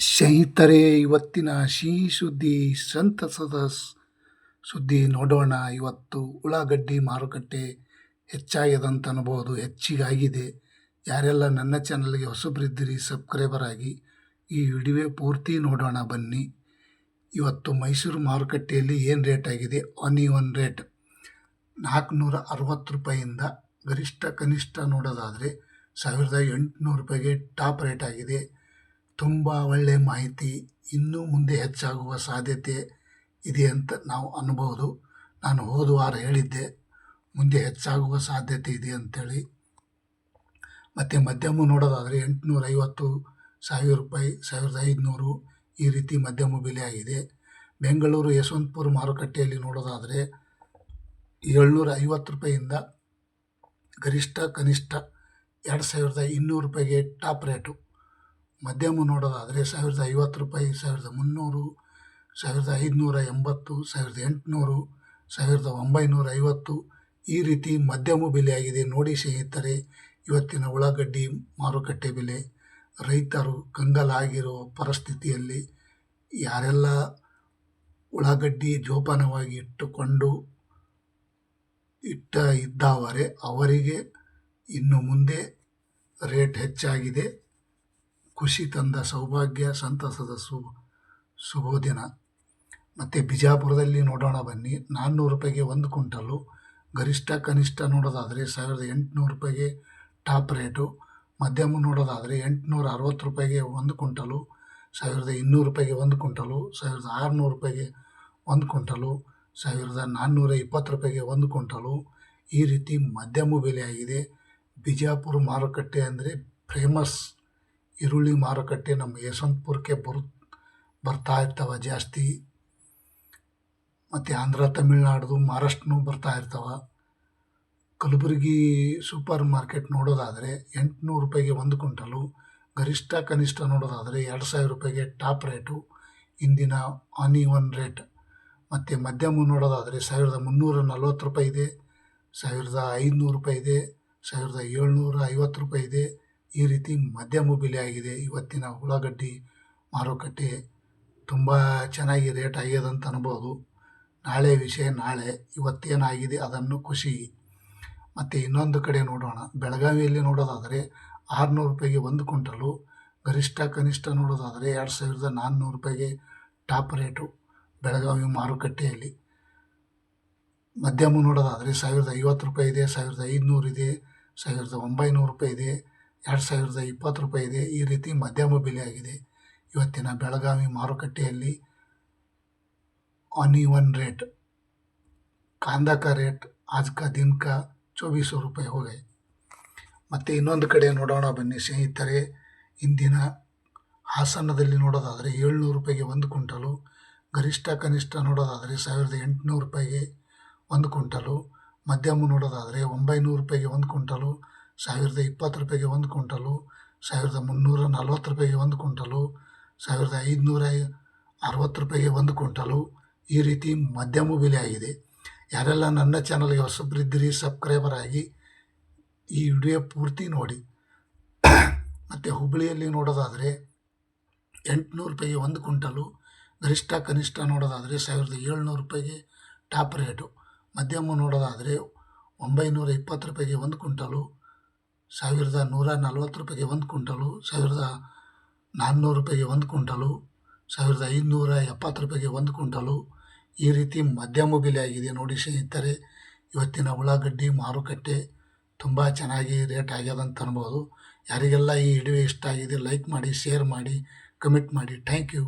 ಸ್ನೇಹಿತರೆ, ಇವತ್ತಿನ ಸಿಹಿ ಸುದ್ದಿ ಸಂತಸದ ಸುದ್ದಿ ನೋಡೋಣ. ಇವತ್ತು ಉಳ್ಳಾಗಡ್ಡಿ ಮಾರುಕಟ್ಟೆ ಹೆಚ್ಚಾಗ್ಯದಂತ ಅನ್ಬೋದು. ಹೆಚ್ಚಿಗಾಗಿದೆ. ಯಾರೆಲ್ಲ ನನ್ನ ಚಾನಲ್ಗೆ ಹೊಸಬ್ರಿದ್ದೀರಿ, ಸಬ್ಸ್ಕ್ರೈಬರ್ ಆಗಿ ಈ ವಿಡಿಯೋ ಪೂರ್ತಿ ನೋಡೋಣ ಬನ್ನಿ. ಇವತ್ತು ಮೈಸೂರು ಮಾರುಕಟ್ಟೆಯಲ್ಲಿ ಏನು ರೇಟ್ ಆಗಿದೆ? ಒನ್ ರೇಟ್ ನಾಲ್ಕುನೂರ ಅರವತ್ತು ರೂಪಾಯಿಯಿಂದ ಗರಿಷ್ಠ ಕನಿಷ್ಠ ನೋಡೋದಾದರೆ ಸಾವಿರದ ಎಂಟುನೂರು ರೂಪಾಯಿಗೆ ಟಾಪ್ ರೇಟ್ ಆಗಿದೆ. ತುಂಬ ಒಳ್ಳೆಯ ಮಾಹಿತಿ ಇನ್ನೂ ಮುಂದೆ ಹೆಚ್ಚಾಗುವ ಸಾಧ್ಯತೆ ಇದೆ ಅಂತ ನಾವು ಅನ್ಬೋದು. ನಾನು ಹೋದ ವಾರ ಹೇಳಿದ್ದೆ, ಮುಂದೆ ಹೆಚ್ಚಾಗುವ ಸಾಧ್ಯತೆ ಇದೆ ಅಂಥೇಳಿ ಮತ್ತು ಮಧ್ಯಮ ನೋಡೋದಾದರೆ ಎಂಟುನೂರ ಐವತ್ತು ಸಾವಿರ ರೂಪಾಯಿ, ಸಾವಿರದ ಐದುನೂರು ಈ ರೀತಿ ಮಧ್ಯಮ ಬೆಲೆ ಆಗಿದೆ. ಬೆಂಗಳೂರು ಯಶವಂತಪುರ ಮಾರುಕಟ್ಟೆಯಲ್ಲಿ ನೋಡೋದಾದರೆ ಏಳ್ನೂರ ಐವತ್ತು ರೂಪಾಯಿಯಿಂದ ಗರಿಷ್ಠ ಕನಿಷ್ಠ ಎರಡು ಸಾವಿರದ ಇನ್ನೂರು ರೂಪಾಯಿಗೆ ಟಾಪ್ ರೇಟು. ಮಧ್ಯಮ ನೋಡೋದಾದರೆ ಸಾವಿರದ ಐವತ್ತು ರೂಪಾಯಿ, ಸಾವಿರದ ಮುನ್ನೂರು, ಸಾವಿರದ ಐದುನೂರ ಎಂಬತ್ತು, ಸಾವಿರದ ಎಂಟುನೂರು, ಸಾವಿರದ ಒಂಬೈನೂರ ಐವತ್ತು ಈ ರೀತಿ ಮಧ್ಯಮ ಬೆಲೆಯಾಗಿದೆ. ನೋಡಿ ಸ್ನೇಹಿತರೆ, ಇವತ್ತಿನ ಉಳ್ಳಾಗಡ್ಡಿ ಮಾರುಕಟ್ಟೆ ಬೆಲೆ, ರೈತರು ಕಂಗಲಾಗಿರೋ ಪರಿಸ್ಥಿತಿಯಲ್ಲಿ ಯಾರೆಲ್ಲ ಉಳ್ಳಾಗಡ್ಡಿ ಜೋಪಾನವಾಗಿ ಇಟ್ಟುಕೊಂಡು ಇಟ್ಟ ಇದ್ದಾವರೆ ಅವರಿಗೆ ಇನ್ನು ಮುಂದೆ ರೇಟ್ ಹೆಚ್ಚಾಗಿದೆ. ಖುಷಿ ತಂದ ಸೌಭಾಗ್ಯ ಸಂತಸದ ಸು ಶುಭೋದಿನ ಮತ್ತು ಬಿಜಾಪುರದಲ್ಲಿ ನೋಡೋಣ ಬನ್ನಿ. ನಾನ್ನೂರು ರೂಪಾಯಿಗೆ ಒಂದು ಕುಂಟಲು ಗರಿಷ್ಠ ಕನಿಷ್ಠ ನೋಡೋದಾದರೆ ಸಾವಿರದ ಎಂಟುನೂರು ರೂಪಾಯಿಗೆ ಟಾಪ್ ರೇಟು. ಮಧ್ಯಮ ನೋಡೋದಾದರೆ ಎಂಟುನೂರ ಅರವತ್ತು ರೂಪಾಯಿಗೆ ಒಂದು ಕುಂಟಲು ಸಾವಿರದ ಇನ್ನೂರು ರೂಪಾಯಿಗೆ ಒಂದು ಕುಂಟಲು ಸಾವಿರದ ಆರುನೂರು ರೂಪಾಯಿಗೆ ಒಂದು ಕುಂಟಲು ಸಾವಿರದ ನಾನ್ನೂರ ಇಪ್ಪತ್ತು ರೂಪಾಯಿಗೆ ಒಂದು ಕುಂಟಲು ಈ ರೀತಿ ಮಧ್ಯಮ ಬೆಲೆಯಾಗಿದೆ. ಬಿಜಾಪುರ ಮಾರುಕಟ್ಟೆ ಅಂದರೆ ಫೇಮಸ್ ಈರುಳ್ಳಿ ಮಾರುಕಟ್ಟೆ ನಮ್ಮ ಯಶವಂತಪುರಕ್ಕೆ ಬರು, ಬರ್ತಾ ಇರ್ತವೆ ಜಾಸ್ತಿ. ಮತ್ತು ಆಂಧ್ರ ತಮಿಳ್ನಾಡು ಮಹಾರಾಷ್ಟ್ರನೂ ಬರ್ತಾ ಇರ್ತವೆ. ಕಲಬುರಗಿ ಸೂಪರ್ ಮಾರ್ಕೆಟ್ ನೋಡೋದಾದರೆ ಎಂಟುನೂರು ರೂಪಾಯಿಗೆ ಒಂದು ಕ್ವಿಂಟಲು, ಗರಿಷ್ಠ ಕನಿಷ್ಠ ನೋಡೋದಾದರೆ ಎರಡು ಸಾವಿರ ರೂಪಾಯಿಗೆ ಟಾಪ್ ರೇಟು, ಇಂದಿನ ಆನ್ ಒನ್ ರೇಟ್. ಮತ್ತು ಮಧ್ಯಮ ನೋಡೋದಾದರೆ ಸಾವಿರದ ಮುನ್ನೂರ ನಲ್ವತ್ತು ರೂಪಾಯಿ ಇದೆ, ಸಾವಿರದ ಐದುನೂರು ರೂಪಾಯಿ ಇದೆ, ಸಾವಿರದ ಏಳ್ನೂರ ಐವತ್ತು ರೂಪಾಯಿ ಇದೆ ಈ ರೀತಿ ಮಧ್ಯಮ ಬೆಲೆ ಆಗಿದೆ ಇವತ್ತಿನ ಉಳ್ಳಾಗಡ್ಡಿ ಮಾರುಕಟ್ಟೆ ತುಂಬ ಚೆನ್ನಾಗಿ ರೇಟ್ ಆಗ್ಯದಂತ ಅನ್ಬೋದು. ನಾಳೆ ವಿಷಯ ನಾಳೆ. ಇವತ್ತೇನಾಗಿದೆ ಅದನ್ನು ಖುಷಿ. ಮತ್ತು ಇನ್ನೊಂದು ಕಡೆ ನೋಡೋಣ. ಬೆಳಗಾವಿಯಲ್ಲಿ ನೋಡೋದಾದರೆ ಆರುನೂರು ರೂಪಾಯಿಗೆ ಒಂದು ಕ್ವಿಂಟಲು, ಗರಿಷ್ಠ ಕನಿಷ್ಠ ನೋಡೋದಾದರೆ ಎರಡು ಸಾವಿರದ ನಾನ್ನೂರು ರೂಪಾಯಿಗೆ ಟಾಪ್ ರೇಟು ಬೆಳಗಾವಿ ಮಾರುಕಟ್ಟೆಯಲ್ಲಿ. ಮಧ್ಯಮ ನೋಡೋದಾದರೆ ಸಾವಿರದ ಐವತ್ತು ರೂಪಾಯಿ ಇದೆ, ಸಾವಿರದ ಐದುನೂರು ಇದೆ, ಸಾವಿರದ ಒಂಬೈನೂರು ರೂಪಾಯಿ ಇದೆ. ಎರಡು ಸಾವಿರದ ಇಪ್ಪತ್ತು ರೂಪಾಯಿ ಇದೆ ಈ ರೀತಿ ಮಧ್ಯಮ ಬೆಲೆಯಾಗಿದೆ. ಇವತ್ತಿನ ಬೆಳಗಾವಿ ಮಾರುಕಟ್ಟೆಯಲ್ಲಿ ಆನಿ ಒನ್ ರೇಟ್ ಕಾಂದಕ ರೇಟ್ ಆಜ್ಕ ದಿನಕ ದಿನ ರೂಪಾಯಿ ಹೋಗಿ ಮತ್ತು ಇನ್ನೊಂದು ಕಡೆ ನೋಡೋಣ ಬನ್ನಿ ಸ್ನೇಹಿತರೆ. ಇಂದಿನ ಹಾಸನದಲ್ಲಿ ನೋಡೋದಾದರೆ ಏಳ್ನೂರು ರೂಪಾಯಿಗೆ ಒಂದು ಕ್ವಿಂಟಲು, ಗರಿಷ್ಠ ಕನಿಷ್ಠ ನೋಡೋದಾದರೆ ಸಾವಿರದ ಎಂಟುನೂರು ರೂಪಾಯಿಗೆ ಒಂದು ಕ್ವಿಂಟಲು, ಮಧ್ಯಮ ನೋಡೋದಾದರೆ ಒಂಬೈನೂರು ರೂಪಾಯಿಗೆ ಒಂದು ಕ್ವಿಂಟಲು ಸಾವಿರದ ಇಪ್ಪತ್ತು ರೂಪಾಯಿಗೆ ಒಂದು ಕುಂಟಲು ಸಾವಿರದ ಮುನ್ನೂರ ನಲ್ವತ್ತು ರೂಪಾಯಿಗೆ ಒಂದು ಕುಂಟಲು ಸಾವಿರದ ಐದುನೂರ ಅರವತ್ತು ರೂಪಾಯಿಗೆ ಒಂದು ಕುಂಟಲು ಈ ರೀತಿ ಮಧ್ಯಮ ಬೆಲೆ ಆಗಿದೆ ಯಾರೆಲ್ಲ ನನ್ನ ಚಾನಲ್ಗೆ ಹೊಸಬ್ರಿದ್ದಿರಿ, ಸಬ್ಸ್ಕ್ರೈಬರ್ ಆಗಿ ಈ ವಿಡಿಯೋ ಪೂರ್ತಿ ನೋಡಿ. ಮತ್ತು ಹುಬ್ಬಳ್ಳಿಯಲ್ಲಿ ನೋಡೋದಾದರೆ ಎಂಟುನೂರು ರೂಪಾಯಿಗೆ ಒಂದು ಕುಂಟಲು ಗರಿಷ್ಠ ಕನಿಷ್ಠ ನೋಡೋದಾದರೆ ಸಾವಿರದ ಏಳ್ನೂರು ರೂಪಾಯಿಗೆ ಟಾಪ್ ರೇಟು. ಮಧ್ಯಮ ನೋಡೋದಾದರೆ ಒಂಬೈನೂರ ಇಪ್ಪತ್ತು ರೂಪಾಯಿಗೆ ಒಂದು ಕುಂಟಲು ಸಾವಿರದ ನೂರ ನಲ್ವತ್ತು ರೂಪಾಯಿಗೆ ಒಂದು ಕುಂಟಲು ಸಾವಿರದ ನಾನ್ನೂರು ರೂಪಾಯಿಗೆ ಒಂದು ಕುಂಟಲು ಸಾವಿರದ ಐದುನೂರ ಎಪ್ಪತ್ತು ರೂಪಾಯಿಗೆ ಒಂದು ಕುಂಟಲು ಈ ರೀತಿ ಮಧ್ಯಮ ಬೆಲೆ ಆಗಿದೆ ನೋಡಿ ಸ್ನೇಹಿತರೆ. ಇವತ್ತಿನ ಉಳ್ಳಾಗಡ್ಡಿ ಮಾರುಕಟ್ಟೆ ತುಂಬ ಚೆನ್ನಾಗಿ ರೇಟ್ ಆಗ್ಯದ ಅಂತ ಅನ್ಬೋದು. ಯಾರಿಗೆಲ್ಲ ಈ ವಿಡಿಯೋ ಇಷ್ಟ ಆಗಿದೆ, ಲೈಕ್ ಮಾಡಿ, ಶೇರ್ ಮಾಡಿ, ಕಮೆಂಟ್ ಮಾಡಿ. Thank you.